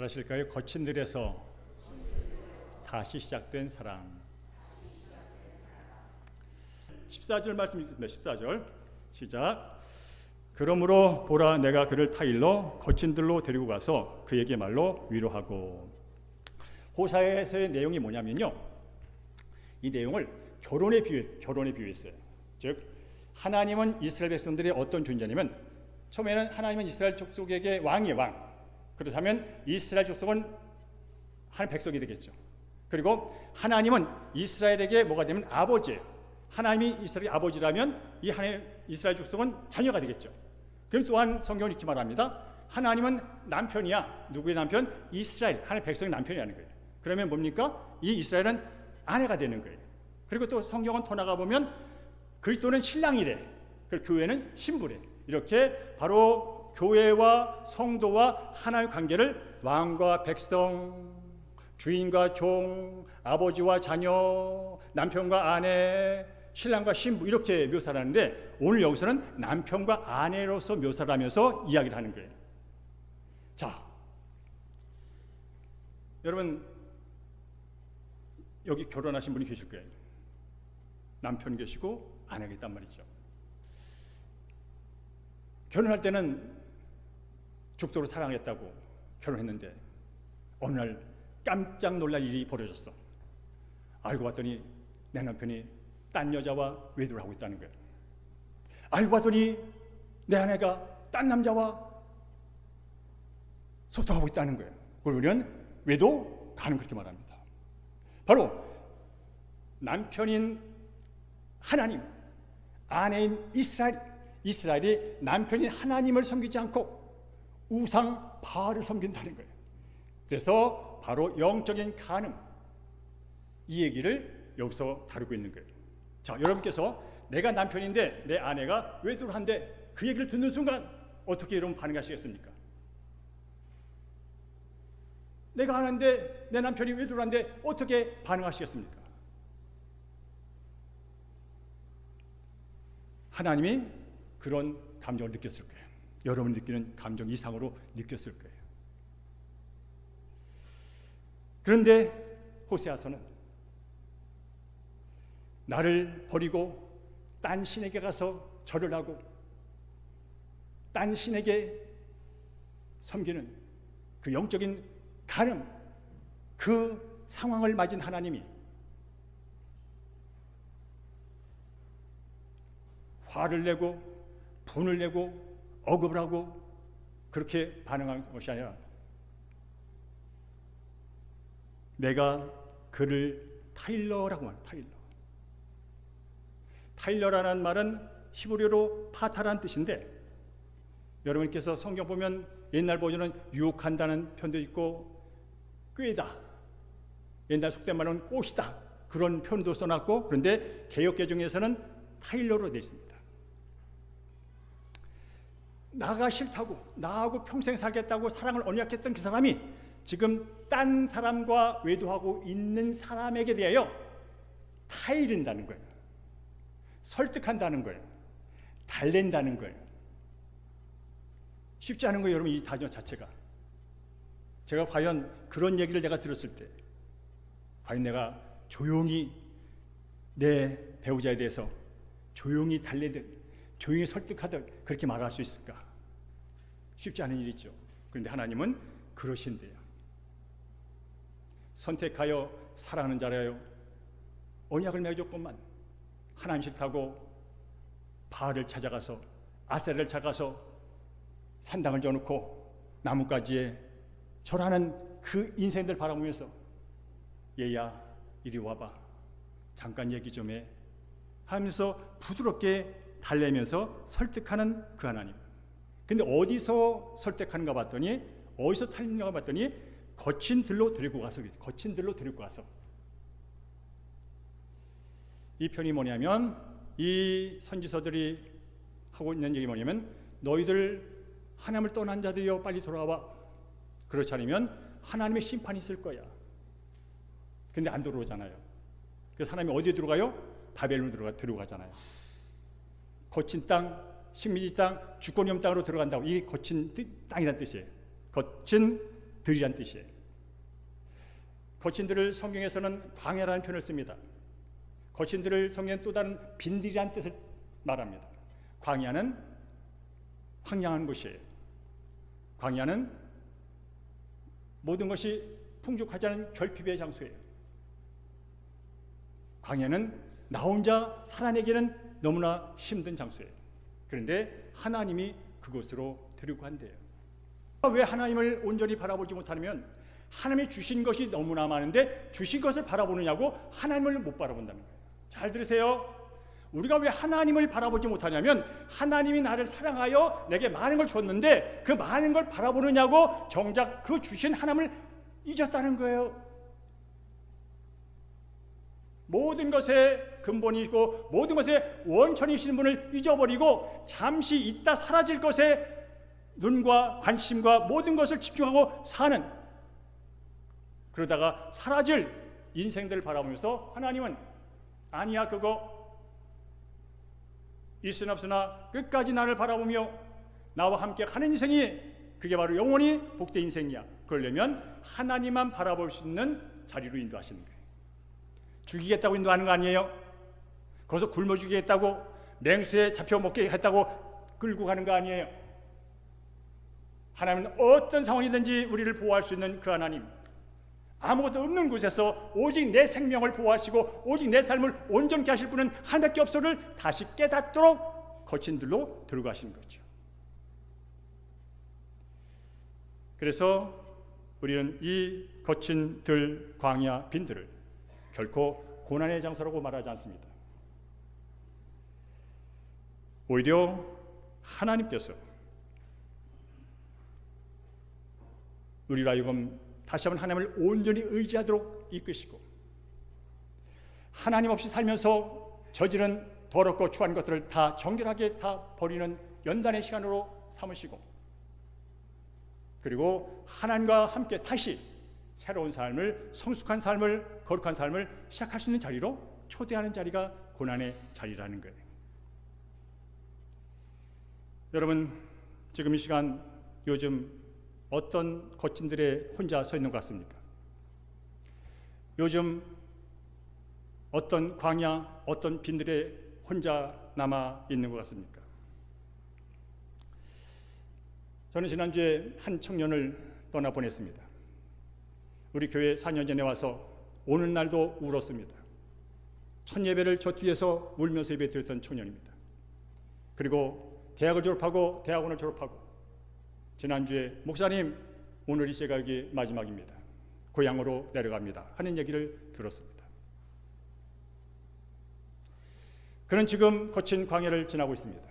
잘하실까요? 거친 들에서 다시 시작된 사랑. 14절 말씀입니다. 14절 시작. 그러므로 보라 내가 그를 타일러 거친 들로 데리고 가서 그에게 말로 위로하고 호사에서의 내용이 뭐냐면요. 이 내용을 결혼에 비유 결혼에 비유했어요. 즉 하나님은 이스라엘 백성들의 어떤 존재냐면 처음에는 하나님은 이스라엘 족속에게 왕이에요 왕. 그렇다면 이스라엘 족속은 한 백성이 되겠죠. 그리고 하나님은 이스라엘에게 뭐가 되면 아버지예요. 하나님이 이스라엘 아버지라면 이 하나님 이스라엘 족속은 자녀가 되겠죠. 그럼 또한 성경은 이렇게 말합니다. 하나님은 남편이야. 누구의 남편? 이스라엘 하나님 백성의 남편이라는 거예요. 그러면 뭡니까? 이 이스라엘은 아내가 되는 거예요. 그리고 또 성경은 더 나가 보면 그리스도는 신랑이래. 그 교회는 신부래. 이렇게 바로 교회와 성도와 하나의 관계를 왕과 백성, 주인과 종, 아버지와 자녀, 남편과 아내, 신랑과 신부 이렇게 묘사를 하는데 오늘 여기서는 남편과 아내로서 묘사를 하면서 이야기를 하는 거예요. 자, 여러분 여기 결혼하신 분이 계실 거예요. 남편 계시고 아내가 있단 말이죠. 결혼할 때는 죽도록 사랑했다고 결혼했는데 어느 날 깜짝 놀랄 일이 벌어졌어. 알고 봤더니 내 남편이 딴 여자와 외도를 하고 있다는 거야. 알고 봤더니 내 아내가 딴 남자와 소통하고 있다는 거예요. 그러면 외도 가는 그렇게 말합니다. 바로 남편인 하나님, 아내인 이스라엘, 이스라엘이 남편인 하나님을 섬기지 않고 우상 바알을 섬긴다는 거예요. 그래서 바로 영적인 간음 이 얘기를 여기서 다루고 있는 거예요. 자, 여러분께서 내가 남편인데 내 아내가 외도를 한데 그 얘기를 듣는 순간 어떻게 여러분 반응하시겠습니까? 내가 하는데 내 남편이 외도를 하는데 어떻게 반응하시겠습니까? 하나님이 그런 감정을 느꼈을 거예요. 여러분 느끼는 감정 이상으로 느꼈을 거예요. 그런데 호세아서는 나를 버리고 딴 신에게 가서 절을 하고 딴 신에게 섬기는 그 영적인 가름 그 상황을 맞은 하나님이 화를 내고 분을 내고 억압을 하고 그렇게 반응한 것이 아니라 내가 그를 타일러라고 말합니다. 타일러. 타일러라는 말은 히브리어로 파타라는 뜻인데 여러분께서 성경 보면 옛날 버전은 유혹한다는 편도 있고 꾀다. 옛날 속된 말은 꽃이다. 그런 표현도 써놨고 그런데 개혁 개정에서는 타일러로 되어 있습니다. 나가 싫다고 나하고 평생 살겠다고 사랑을 언약했던 그 사람이 지금 딴 사람과 외도하고 있는 사람에게 대하여 타이른다는 거예요. 설득한다는 거예요. 달랜다는 거예요. 쉽지 않은 거예요, 여러분 이 단어 자체가. 제가 과연 그런 얘기를 내가 들었을 때 과연 내가 조용히 내 배우자에 대해서 조용히 달래듯 조용히 설득하듯 그렇게 말할 수 있을까? 쉽지 않은 일이죠. 그런데 하나님은 그러신대요. 선택하여 사랑하는 자라요. 언약을 맺었건만 하나님 싫다고 바알을 찾아가서 아세를 찾아가서 산당을 져놓고 나뭇가지에 절하는 그 인생들 바라보면서 얘야 이리 와봐 잠깐 얘기 좀 해 하면서 부드럽게 달래면서 설득하는 그 하나님. 근데 어디서 설득하는가 봤더니 어디서 탈린가 봤더니 거친 들로 데리고 가서 거친 들로 데리고 가서 이 편이 뭐냐면 이 선지서들이 하고 있는 얘기 뭐냐면 너희들 하나님을 떠난 자들이여 빨리 돌아와 그렇지 않으면 하나님의 심판이 있을 거야. 근데 안 들어오잖아요. 그래서 하나님이 어디에 들어가요? 바벨론 들어가 들어가잖아요. 거친 땅, 식민지 땅, 없는 땅으로 들어간다고 이 거친 땅이라는 뜻이에요. 거친 들이란 뜻이에요. 거친 들을 성경에서는 광야라는 표현을 씁니다. 거친 들을 성경에 또 다른 빈들이란 뜻을 말합니다. 광야는 황량한 곳이에요. 광야는 모든 것이 풍족하지 않은 결핍의 장소예요. 광야는 나 혼자 살아내기는 너무나 힘든 장소예요. 그런데 하나님이 그곳으로 데리고 간대요. 왜 하나님을 온전히 바라보지 못하면 하나님이 주신 것이 너무나 많은데 주신 것을 바라보느냐고 하나님을 못 바라본다는 거예요. 잘 들으세요. 우리가 왜 하나님을 바라보지 못하냐면 하나님이 나를 사랑하여 내게 많은 걸 줬는데 그 많은 걸 바라보느냐고 정작 그 주신 하나님을 잊었다는 거예요. 모든 것의 근본이고 모든 것의 원천이신 분을 잊어버리고 잠시 있다 사라질 것에 눈과 관심과 모든 것을 집중하고 사는 그러다가 사라질 인생들을 바라보면서 하나님은 아니야 그거 있으나 없으나 끝까지 나를 바라보며 나와 함께 가는 인생이 그게 바로 영원히 복된 인생이야. 그러려면 하나님만 바라볼 수 있는 자리로 인도하시는 거예요. 죽이겠다고 인도하는 거 아니에요? 거기서 굶어 죽이겠다고 맹수에 잡혀 먹게 했다고 끌고 가는 거 아니에요? 하나님은 어떤 상황이든지 우리를 보호할 수 있는 그 하나님. 아무것도 없는 곳에서 오직 내 생명을 보호하시고 오직 내 삶을 온전케 하실 분은 하나님밖에 없어를 다시 깨닫도록 거친 들로 들어가신 거죠. 그래서 우리는 이 거친 들 광야 빈들을 결코 고난의 장소라고 말하지 않습니다. 오히려 하나님께서 우리로 하여금 다시 한번 하나님을 온전히 의지하도록 이끄시고 하나님 없이 살면서 저지른 더럽고 추한 것들을 다 정결하게 다 버리는 연단의 시간으로 삼으시고 그리고 하나님과 함께 다시 새로운 삶을 성숙한 삶을 거룩한 삶을 시작할 수 있는 자리로 초대하는 자리가 고난의 자리라는 거예요. 여러분 지금 이 시간 요즘 어떤 거친들에 혼자 서 있는 것 같습니까? 요즘 어떤 광야, 어떤 빈들에 혼자 남아 있는 것 같습니까? 저는 지난주에 한 청년을 떠나 보냈습니다. 우리 교회 4년 전에 와서 오는 날도 울었습니다. 첫 예배를 저 뒤에서 울면서 예배 드렸던 청년입니다. 그리고 대학을 졸업하고 대학원을 졸업하고 지난주에 목사님 오늘 이 제가 여기 마지막입니다. 고향으로 내려갑니다. 하는 얘기를 들었습니다. 그는 지금 거친 광야를 지나고 있습니다.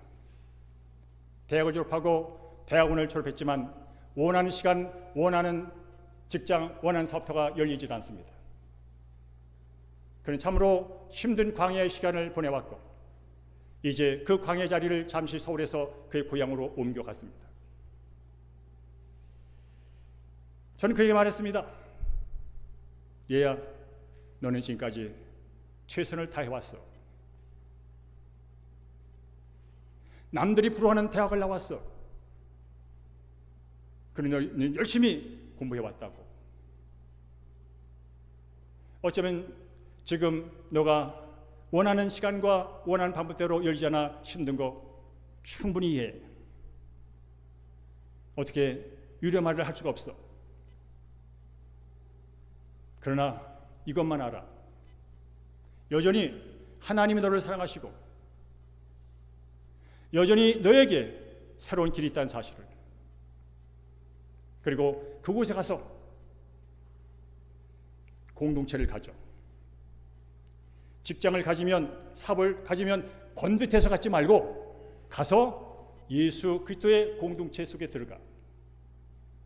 대학을 졸업하고 대학원을 졸업했지만 원하는 시간, 원하는 직장, 원하는 사업터가 열리질 않습니다. 그는 참으로 힘든 광야의 시간을 보내왔고 이제 그 광야 자리를 잠시 서울에서 그의 고향으로 옮겨갔습니다. 저는 그에게 말했습니다. 얘야, 너는 지금까지 최선을 다해왔어. 남들이 부러워하는 대학을 나왔어. 그러니 열심히 공부해 왔다고. 어쩌면 지금 너가 원하는 시간과 원하는 방법대로 열지 않아 힘든 거 충분히 이해해. 어떻게 유료 말을 할 수가 없어. 그러나 이것만 알아. 여전히 하나님이 너를 사랑하시고 여전히 너에게 새로운 길이 있다는 사실을 그리고 그곳에 가서 공동체를 가져 직장을 가지면 사업을 가지면 번듯해서 갖지 말고 가서 예수 그리스도의 공동체 속에 들어가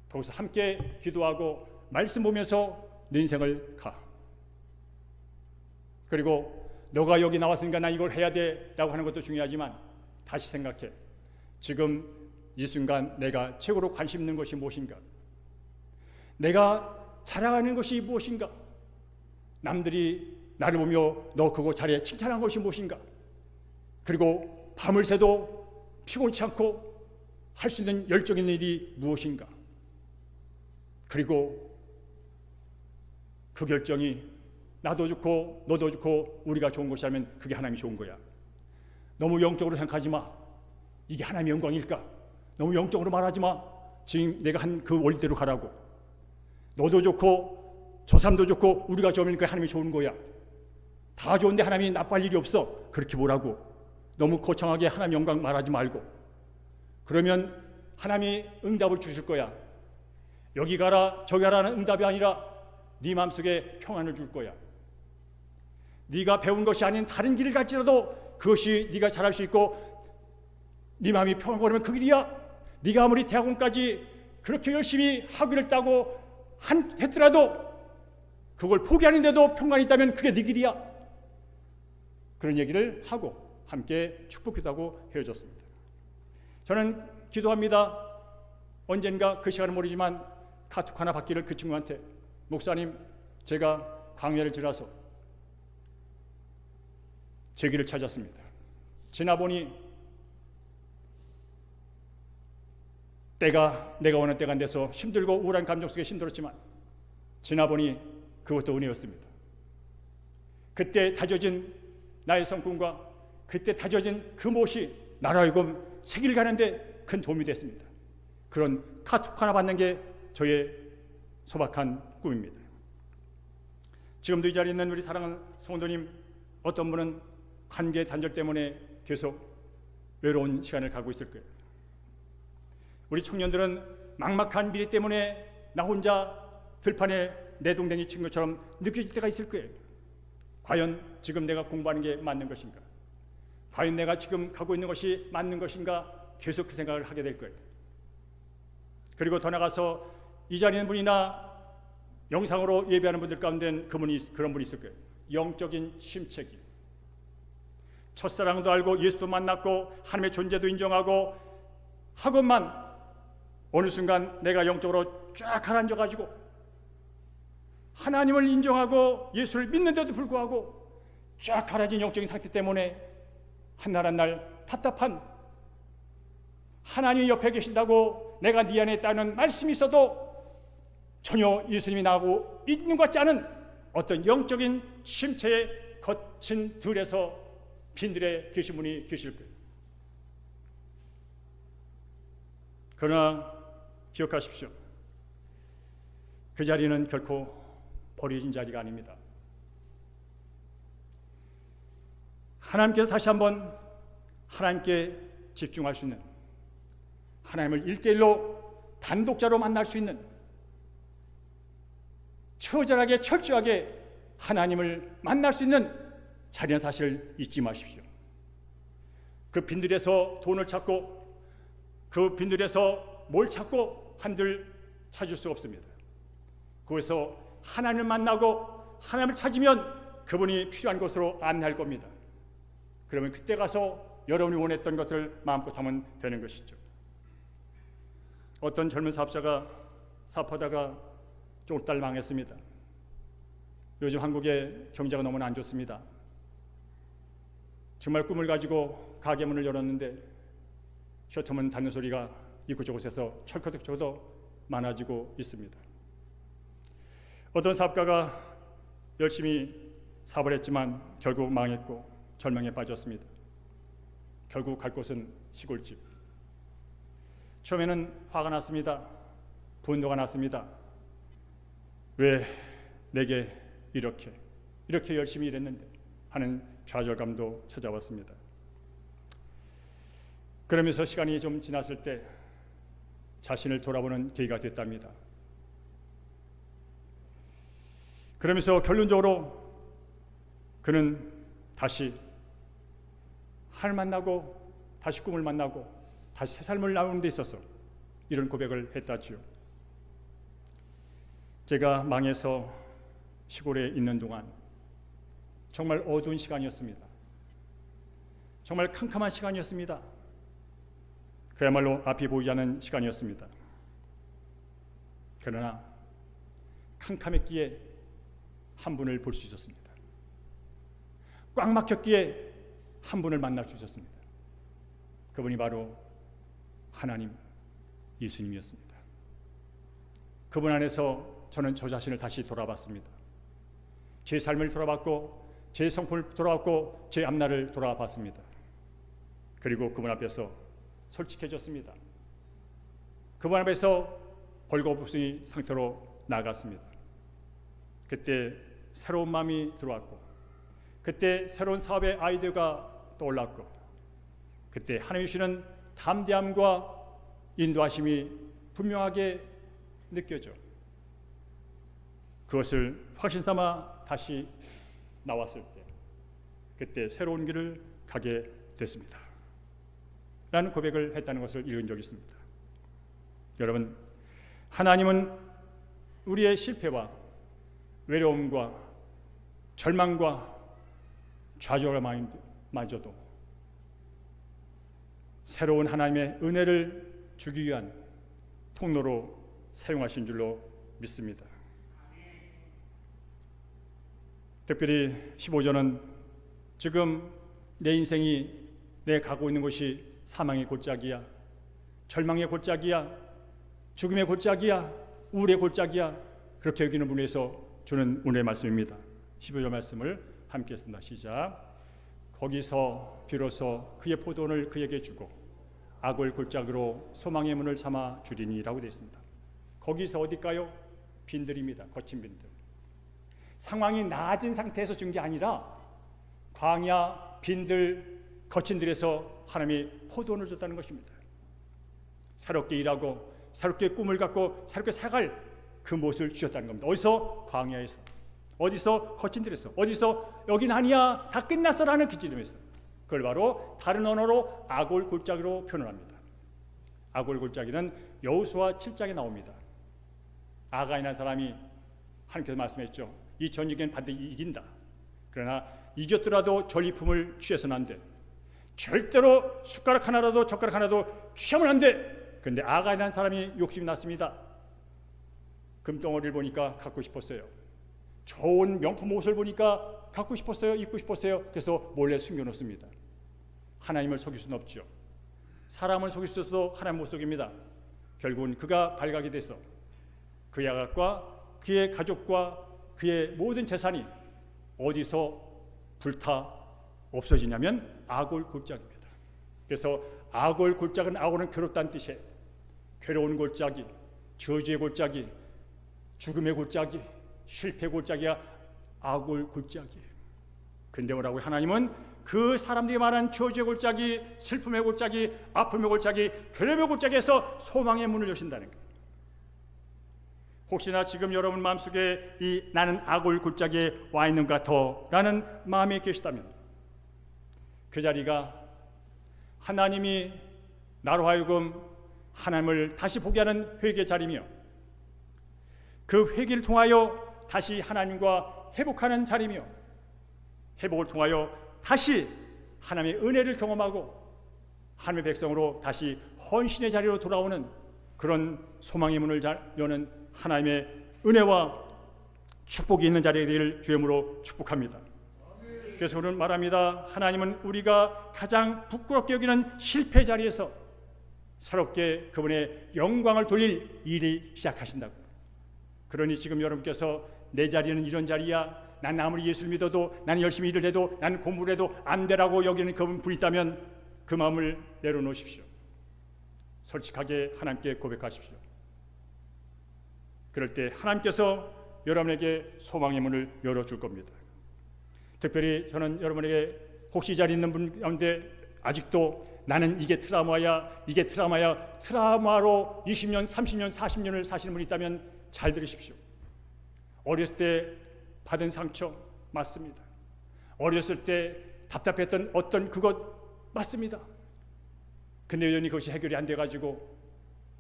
거기서 함께 기도하고 말씀 보면서 내 인생을 가. 그리고 너가 여기 나왔으니까 나 이걸 해야 돼라고 하는 것도 중요하지만 다시 생각해. 지금 이 순간 내가 최고로 관심 있는 것이 무엇인가? 내가 자랑하는 것이 무엇인가? 남들이 나를 보며 너 그거 잘해 칭찬한 것이 무엇인가? 그리고 밤을 새도 피곤치 않고 할 수 있는 열정 있는 일이 무엇인가? 그리고 그 결정이 나도 좋고 너도 좋고 우리가 좋은 것이라면 그게 하나님이 좋은 거야. 너무 영적으로 생각하지 마. 이게 하나님의 영광일까? 너무 영적으로 말하지 마. 지금 내가 한 그 원리대로 가라고. 너도 좋고 저 사람도 좋고 우리가 좋으니까 하나님이 좋은 거야. 다 좋은데 하나님이 나빠할 일이 없어. 그렇게 보라고. 너무 거창하게 하나님 영광 말하지 말고. 그러면 하나님이 응답을 주실 거야. 여기 가라 저기 가라는 응답이 아니라 네 마음속에 평안을 줄 거야. 네가 배운 것이 아닌 다른 길을 갈지라도 그것이 네가 잘할 수 있고 네 마음이 평안거리면 그 길이야. 네가 아무리 대학원까지 그렇게 열심히 학위를 따고 한 했더라도 그걸 포기하는데도 평안이 있다면 그게 네 길이야. 그런 얘기를 하고 함께 축복기도하고 헤어졌습니다. 저는 기도합니다. 언젠가 그 시간은 모르지만 카톡 하나 받기를 그 친구한테 목사님 제가 광야를 지나서 제 길을 찾았습니다. 지나보니 때가 내가 원하는 때가 안 돼서 힘들고 우울한 감정 속에 힘들었지만 지나보니 그것도 은혜였습니다. 그때 다져진 나의 성품과 그때 다져진 그 못이 나로 하여금 세길 가는데 큰 도움이 됐습니다. 그런 카톡 하나 받는 게 저의 소박한 꿈입니다. 지금도 이 자리에 있는 우리 사랑하는 성도님 어떤 분은 관계 단절 때문에 계속 외로운 시간을 가고 있을 거예요. 우리 청년들은 막막한 미래 때문에 나 혼자 들판에 내동댕이 친 것처럼 느껴질 때가 있을 거예요. 과연 지금 내가 공부하는 게 맞는 것인가? 과연 내가 지금 가고 있는 것이 맞는 것인가? 계속 그 생각을 하게 될 거예요. 그리고 더 나가서 이 자리에 있는 분이나 영상으로 예배하는 분들 가운데 그분이 그런 분이 있을 거예요. 영적인 침체기. 첫사랑도 알고 예수도 만났고 하나님의 존재도 인정하고 하고만 어느 순간 내가 영적으로 쫙 가라앉아 가지고 하나님을 인정하고 예수를 믿는데도 불구하고 쫙 가라진 영적인 상태 때문에 한날 한 날 답답한 하나님이 옆에 계신다고 내가 네 안에 있다는 말씀이 있어도 전혀 예수님이 나하고 있는 것 같지 않은 어떤 영적인 침체의 거친 들에서 빈들에 계신 분이 계실 거예요. 그러나 기억하십시오. 그 자리는 결코 버려진 자리가 아닙니다. 하나님께서 다시 한번 하나님께 집중할 수 있는 하나님을 일대일로 단독자로 만날 수 있는 처절하게 철저하게 하나님을 만날 수 있는 자리는 사실 잊지 마십시오. 그 빈들에서 돈을 찾고 그 빈들에서 뭘 찾고 한들 찾을 수 없습니다. 거기서 하나님을 만나고 하나님을 찾으면 그분이 필요한 곳으로 안내할 겁니다. 그러면 그때 가서 여러분이 원했던 것을 마음껏 하면 되는 것이죠. 어떤 젊은 사업자가 사업하다가 쫄달 망했습니다. 요즘 한국의 경제가 너무나 안 좋습니다. 정말 꿈을 가지고 가게 문을 열었는데 셔터문 닫는 소리가 이곳저곳에서 철커덕철커 많아지고 있습니다. 어떤 사업가가 열심히 사업을 했지만 결국 망했고 절망에 빠졌습니다. 결국 갈 곳은 시골집. 처음에는 화가 났습니다. 분노가 났습니다. 왜 내게 이렇게 이렇게 열심히 일했는데 하는 좌절감도 찾아왔습니다. 그러면서 시간이 좀 지났을 때 자신을 돌아보는 계기가 됐답니다. 그러면서 결론적으로 그는 다시 하늘 만나고 다시 꿈을 만나고 다시 새 삶을 나오는 데 있어서 이런 고백을 했다지요. 제가 망해서 시골에 있는 동안 정말 어두운 시간이었습니다. 정말 캄캄한 시간이었습니다. 그야말로 앞이 보이지 않는 시간이었습니다. 그러나 캄캄했기에 한 분을 볼 수 있었습니다. 꽉 막혔기에 한 분을 만날 수 있었습니다. 그분이 바로 하나님 예수님이었습니다. 그분 안에서 저는 저 자신을 다시 돌아봤습니다. 제 삶을 돌아봤고 제 성품을 돌아봤고 제 앞날을 돌아봤습니다. 그리고 그분 앞에서 솔직해졌습니다. 그분 앞에서 벌거벗은 상태로 나갔습니다. 그때 새로운 마음이 들어왔고 그때 새로운 사업의 아이디어가 떠올랐고 그때 하나님 주시는 담대함과 인도하심이 분명하게 느껴져 그것을 확신 삼아 다시 나왔을 때 그때 새로운 길을 가게 됐습니다. 라는 고백을 했다는 것을 읽은 적이 있습니다. 여러분 하나님은 우리의 실패와 외로움과 절망과 좌절을 마저도 새로운 하나님의 은혜를 주기 위한 통로로 사용하신 줄로 믿습니다. 특별히 15절은 지금 내 인생이 내 가고 있는 곳이 사망의 골짜기야, 절망의 골짜기야, 죽음의 골짜기야, 우울의 골짜기야 그렇게 여기는 분에서 주는 오늘의 말씀입니다. 15절 말씀을 함께 쓴다. 시작. 거기서 비로소 그의 포도를 그에게 주고 악을 골짜기로 소망의 문을 삼아 주리니라고 되어 있습니다. 거기서 어디까요? 빈들입니다. 거친 빈들. 상황이 나아진 상태에서 준 게 아니라 광야 빈들 거친 들에서 하나님이 포도를 줬다는 것입니다. 새롭게 일하고 새롭게 꿈을 갖고 새롭게 살아갈 그 모습을 주셨다는 겁니다. 어디서 광야에서 어디서 거친 들에서 어디서 여긴 아니야 다 끝났어라는 기질임에서 그걸 바로 다른 언어로 아골 골짜기로 표현합니다. 아골 골짜기는 여호수아 7장에 나옵니다. 아가인한 사람이 하나님께서 말씀했죠. 이 전쟁엔 반드시 이긴다. 그러나 이겼더라도 전리품을 취해서는 안 돼. 절대로 숟가락 하나라도 젓가락 하나도 취하면 안 돼. 그런데 아가인한 사람이 욕심이 났습니다. 금덩어리를 보니까 갖고 싶었어요. 좋은 명품 옷을 보니까 갖고 싶었어요. 입고 싶었어요. 그래서 몰래 숨겨놓습니다. 하나님을 속일 수는 없죠. 사람을 속일 수 있어도 하나님 못 속입니다. 결국은 그가 발각이 돼서 그 야각과 그의 가족과 그의 모든 재산이 어디서 불타 없어지냐면 아골 골짜기입니다. 그래서 아골 골짜기는 아골은 괴롭다는 뜻이에요. 괴로운 골짜기, 저주의 골짜기, 죽음의 골짜기, 실패 골짜기야 아골 골짜기예요. 근데 뭐라고 하나님은 그 사람들이 말한 저주의 골짜기, 슬픔의 골짜기, 아픔의 골짜기, 괴롭의 골짜기에서 소망의 문을 여신다는 거예요. 혹시나 지금 여러분 마음속에 이 나는 아골 골짜기에 와 있는 것 같아라는 마음이 계시다면 그 자리가 하나님이 나로 하여금 하나님을 다시 보게 하는 회개 자리며 그 회개를 통하여 다시 하나님과 회복하는 자리며 회복을 통하여 다시 하나님의 은혜를 경험하고 하나님의 백성으로 다시 헌신의 자리로 돌아오는 그런 소망의 문을 여는 하나님의 은혜와 축복이 있는 자리에 대해 주임으로 축복합니다. 그래서 우리는 말합니다. 하나님은 우리가 가장 부끄럽게 여기는 실패 자리에서 새롭게 그분의 영광을 돌릴 일이 시작하신다고. 그러니 지금 여러분께서 내 자리는 이런 자리야. 난 아무리 예수를 믿어도 나는 열심히 일을 해도 나는 공부를 해도 안 되라고 여기는 그분 분 있다면 그 마음을 내려놓으십시오. 솔직하게 하나님께 고백하십시오. 그럴 때 하나님께서 여러분에게 소망의 문을 열어줄 겁니다. 특별히 저는 여러분에게 혹시 자리 있는 분 가운데 아직도 나는 이게 트라우마야, 이게 트라우마야, 트라우마로 20년, 30년, 40년을 사시는 분이 있다면 잘 들으십시오. 어렸을 때 받은 상처 맞습니다. 어렸을 때 답답했던 어떤 그것 맞습니다. 근데 여전히 그것이 해결이 안 돼가지고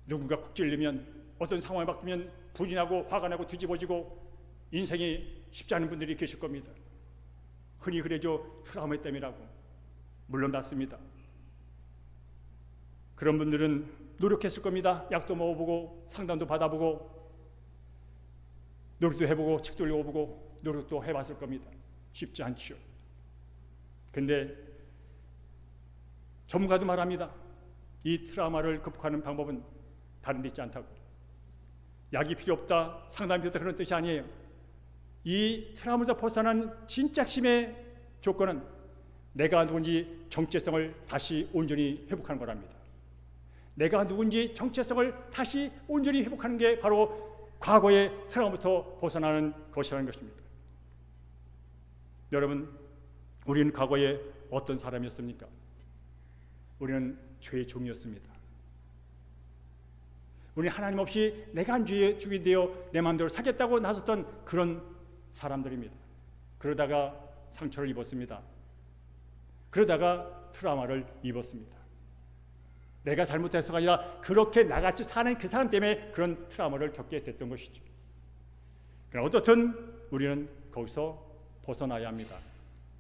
누군가 콕 찔리면 어떤 상황이 바뀌면 불이 나고 화가 나고 뒤집어지고 인생이 쉽지 않은 분들이 계실 겁니다. 흔히 그래죠 트라우마 때문이라고 물론 맞습니다. 그런 분들은 노력했을 겁니다. 약도 먹어보고 상담도 받아보고 노력도 해보고 책도 읽어보고 노력도 해봤을 겁니다. 쉽지 않죠. 근데 전문가도 말합니다. 이 트라우마를 극복하는 방법은 다른 데 있지 않다고. 약이 필요 없다, 상담이 필요 없다 그런 뜻이 아니에요. 이 트라우마부터 벗어난 진짜 핵심의 조건은 내가 누군지 정체성을 다시 온전히 회복하는 거랍니다. 내가 누군지 정체성을 다시 온전히 회복하는 게 바로 과거의 트라우마부터 벗어나는 것이라는 것입니다. 여러분, 우리는 과거에 어떤 사람이었습니까? 우리는 죄의 종이었습니다. 우리는 하나님 없이 내가 한 죄의 주인 되어 내 마음대로 살겠다고 나섰던 그런 사람들입니다. 그러다가 상처를 입었습니다. 그러다가 트라우마를 입었습니다. 내가 잘못해서가 아니라 그렇게 나같이 사는 그 사람 때문에 그런 트라우마를 겪게 됐던 것이죠. 그러나 어떻든 우리는 거기서 벗어나야 합니다.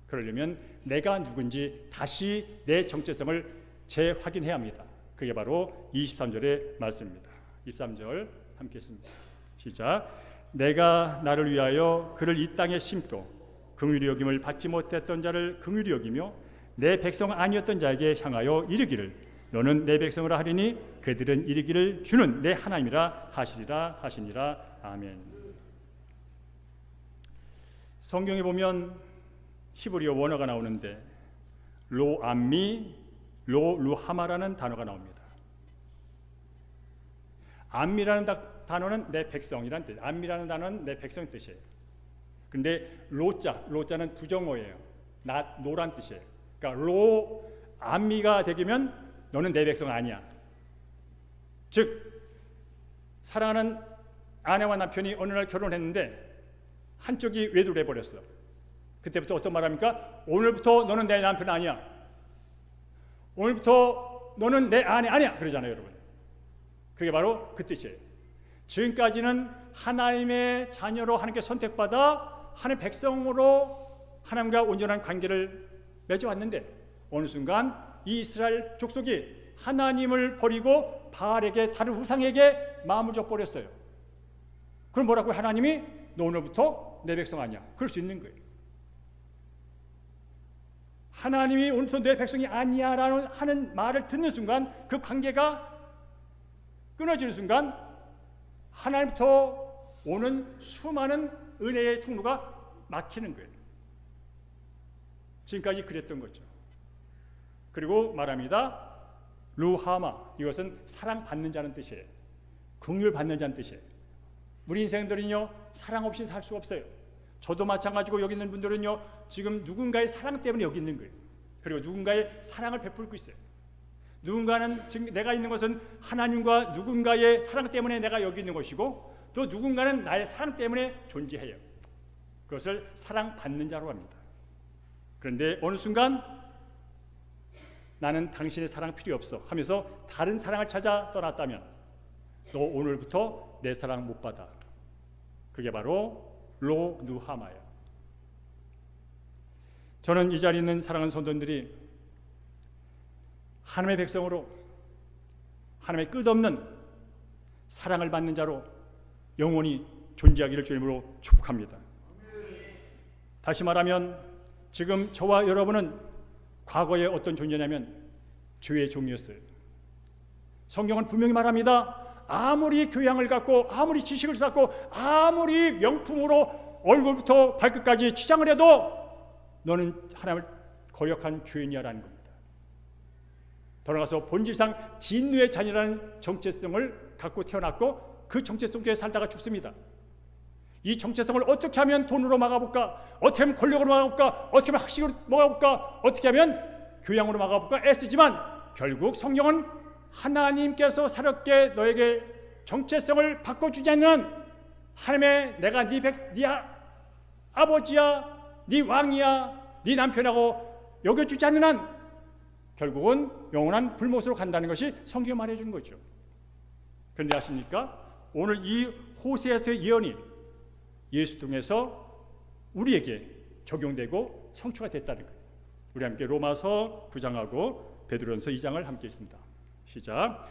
그러려면 내가 누군지 다시 내 정체성을 재확인해야 합니다. 그게 바로 23절의 말씀입니다. 23절 함께 했습니다. 시작. 내가 나를 위하여 그를 이 땅에 심고 긍휼히 여김을 받지 못했던 자를 긍휼히 여기며 내 백성 아니었던 자에게 향하여 이르기를 너는 내 백성을 하리니 그들은 이르기를 주는 내 하나님이라 하시리라 하시니라 아멘. 성경에 보면 히브리어 원어가 나오는데 로암미 로루하마라는 단어가 나옵니다. 암미라는 단어는 내 백성이란 뜻. 암미라는 단어는 내 백성 뜻이에요. 근데 로자, 로자는 부정어예요. 나 노란 뜻이에요. 그러니까 로 암미가 되면 너는 내 백성 아니야. 즉 사랑하는 아내와 남편이 어느 날 결혼했는데 한쪽이 외도를 해버렸어. 그때부터 어떤 말합니까? 오늘부터 너는 내 남편 아니야. 오늘부터 너는 내 아내 아니야. 그러잖아요, 여러분. 그게 바로 그 뜻이에요. 지금까지는 하나님의 자녀로 하나님께 선택받아 하나님 백성으로 하나님과 온전한 관계를 맺어왔는데 어느 순간 이 이스라엘 족속이 하나님을 버리고 바알에게 다른 우상에게 마음을 줘버렸어요. 그럼 뭐라고 하나님이 너 오늘부터 내 백성 아니야. 그럴 수 있는 거예요. 하나님이 오늘부터 내 백성이 아니야라는 하는 말을 듣는 순간 그 관계가 끊어지는 순간 하나님부터 오는 수많은 은혜의 통로가 막히는 거예요. 지금까지 그랬던 거죠. 그리고 말합니다. 루하마 이것은 사랑받는 자는 뜻이에요. 긍휼 받는 자는 뜻이에요. 우리 인생들은요 사랑 없이 살 수 없어요. 저도 마찬가지고 여기 있는 분들은요 지금 누군가의 사랑 때문에 여기 있는 거예요. 그리고 누군가의 사랑을 베풀고 있어요. 누군가는 지금 내가 있는 것은 하나님과 누군가의 사랑 때문에 내가 여기 있는 것이고 또 누군가는 나의 사랑 때문에 존재해요. 그것을 사랑받는 자로 합니다. 그런데 어느 순간 나는 당신의 사랑 필요 없어 하면서 다른 사랑을 찾아 떠났다면 너 오늘부터 내 사랑 못 받아. 그게 바로 로누하마야. 저는 이 자리에 있는 사랑하는 성도들이 하나님의 백성으로 하나님의 끝없는 사랑을 받는 자로 영원히 존재하기를 주님으로 축복합니다. 다시 말하면 지금 저와 여러분은 과거에 어떤 존재냐면 죄의 종이었어요. 성경은 분명히 말합니다. 아무리 교양을 갖고 아무리 지식을 쌓고 아무리 명품으로 얼굴부터 발끝까지 치장을 해도 너는 하나님을 거역한 죄인이야라는 겁니다. 돌아가서 본질상 진노의 자녀라는 정체성을 갖고 태어났고 그 정체성 속에 살다가 죽습니다. 이 정체성을 어떻게 하면 돈으로 막아볼까? 어떻게 하면 권력으로 막아볼까? 어떻게 하면 학식으로 막아볼까? 어떻게 하면 교양으로 막아볼까? 애쓰지만 결국 성경은 하나님께서 새롭게 너에게 정체성을 바꿔주지 않는 하나님의 내가 네, 백, 네 아, 아버지야, 네 왕이야, 네 남편하고 여겨주지 않는 한 결국은 영원한 불못으로 간다는 것이 성경이 말해주는 거죠. 그런데 아십니까? 오늘 이 호세에서의 예언이 예수 통해서 우리에게 적용되고 성취가 됐다는 거예요. 우리 함께 로마서 9장하고 베드로전서 2장을 함께 있습니다. 시작.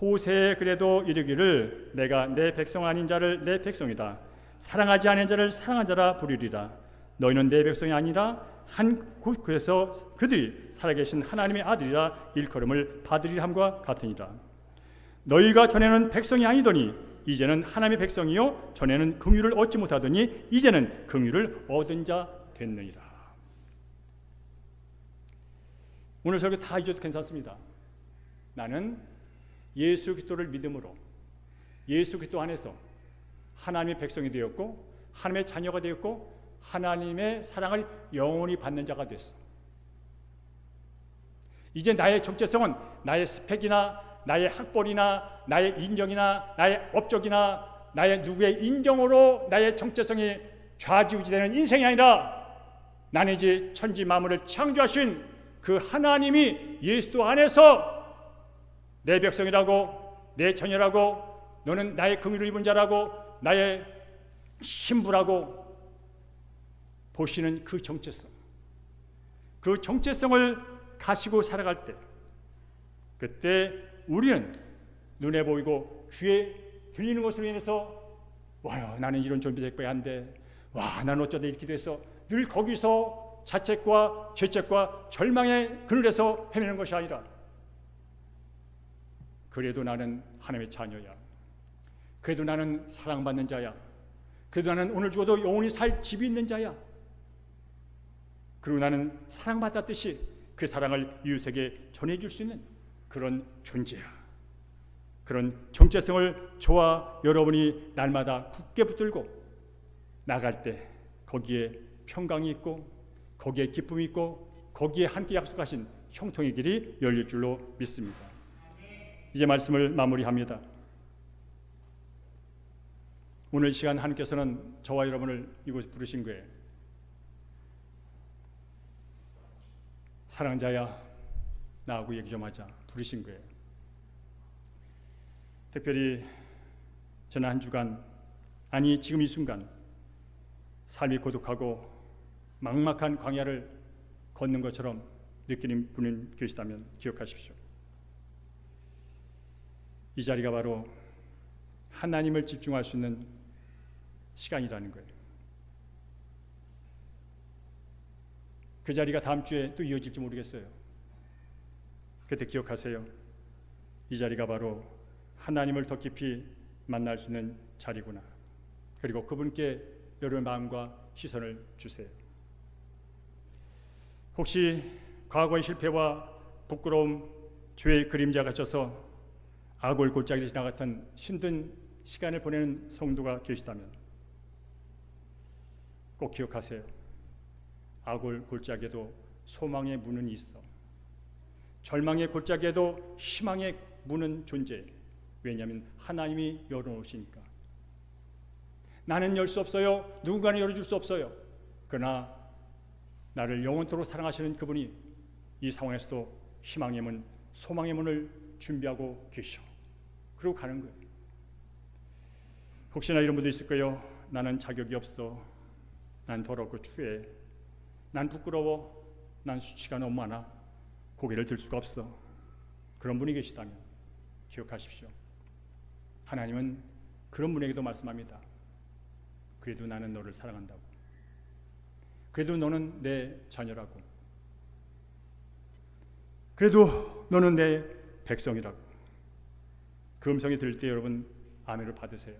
호세 그래도 이르기를 내가 내 백성 아닌 자를 내 백성이다. 사랑하지 않은 자를 사랑한 자라 부르리라. 너희는 내 백성이 아니라 한 곳에서 그들이 살아계신 하나님의 아들이라 일컬음을 받으리 함과 같으니라. 너희가 전에는 백성이 아니더니 이제는 하나님의 백성이요 전에는 긍휼을 얻지 못하더니 이제는 긍휼을 얻은 자 됐느니라. 오늘 설교 다 잊어도 괜찮습니다. 나는 예수 그리스도를 믿음으로 예수 그리스도 안에서 하나님의 백성이 되었고 하나님의 자녀가 되었고 하나님의 사랑을 영원히 받는 자가 됐어. 이제 나의 정체성은 나의 스펙이나 나의 학벌이나 나의 인정이나 나의 업적이나 나의 누구의 인정으로 나의 정체성이 좌지우지되는 인생이 아니라 나는 이제 천지 만물을 창조하신 그 하나님이 예수도 안에서 내 백성이라고 내 자녀라고 너는 나의 긍휼을 입은 자라고 나의 신부라고 보시는 그 정체성. 그 정체성을 가지고 살아갈 때 그때 우리는 눈에 보이고 귀에 들리는 것으로 인해서 와요 나는 이런 존재가 한데 와 나는 어쩌다 이렇게 돼서 늘 거기서 자책과 죄책과 절망의 그늘에서 헤매는 것이 아니라 그래도 나는 하나님의 자녀야. 그래도 나는 사랑받는 자야. 그래도 나는 오늘 죽어도 영원히 살 집이 있는 자야 그리고 나는 사랑받았듯이 그 사랑을 이웃에게 전해줄 수 있는 그런 존재야. 그런 정체성을 저와 여러분이 날마다 굳게 붙들고 나갈 때 거기에 평강이 있고 거기에 기쁨이 있고 거기에 함께 약속하신 형통의 길이 열릴 줄로 믿습니다. 이제 말씀을 마무리합니다. 오늘 이 시간 하나님께서는 저와 여러분을 이곳에 부르신 거예요. 사랑자야 나하고 얘기 좀 하자 부르신 거예요. 특별히 지난 한 주간 아니 지금 이 순간 삶이 고독하고 막막한 광야를 걷는 것처럼 느끼는 분이 계시다면 기억하십시오. 이 자리가 바로 하나님을 집중할 수 있는 시간이라는 거예요. 그 자리가 다음 주에 또 이어질지 모르겠어요. 그때 기억하세요. 이 자리가 바로 하나님을 더 깊이 만날 수 있는 자리구나. 그리고 그분께 여러분의 마음과 시선을 주세요. 혹시 과거의 실패와 부끄러움, 죄의 그림자가 져서 악을 골짜기를 지나갔던 힘든 시간을 보내는 성도가 계시다면 꼭 기억하세요. 악을 골짜기에도 소망의 문은 있어. 절망의 골짜기에도 희망의 문은 존재. 왜냐하면 하나님이 열어놓으시니까. 나는 열 수 없어요. 누군가는 열어줄 수 없어요. 그러나 나를 영원토록 사랑하시는 그분이 이 상황에서도 희망의 문, 소망의 문을 준비하고 계셔. 그리고 가는 거예요. 혹시나 이런 분도 있을 거예요. 나는 자격이 없어. 난 더럽고 추해. 난 부끄러워. 난 수치가 너무 많아. 고개를 들 수가 없어. 그런 분이 계시다면 기억하십시오. 하나님은 그런 분에게도 말씀합니다. 그래도 나는 너를 사랑한다고. 그래도 너는 내 자녀라고. 그래도 너는 내 백성이라고. 그 음성이 들릴 때 여러분 아멘을 받으세요.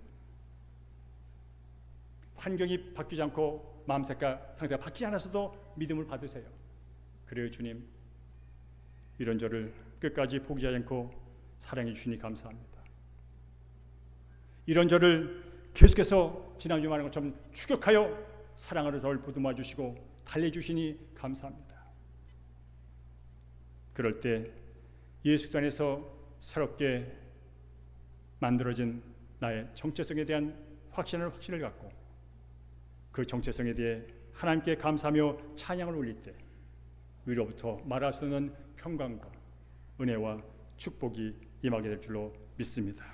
환경이 바뀌지 않고 마음 색깔 상태가 바뀌지 않아서도 믿음을 받으세요. 그래요 주님. 이런 저를 끝까지 포기하지 않고 사랑해 주시니 감사합니다. 이런 저를 계속해서 지난주 말한 것처럼 추격하여 사랑으로 저를 보듬어 주시고 달래주시니 감사합니다. 그럴 때 예수 안에서 새롭게 만들어진 나의 정체성에 대한 확신을 확신을 갖고 그 정체성에 대해 하나님께 감사하며 찬양을 올릴 때 위로부터 말할 수 없는 평강과 은혜와 축복이 임하게 될 줄로 믿습니다.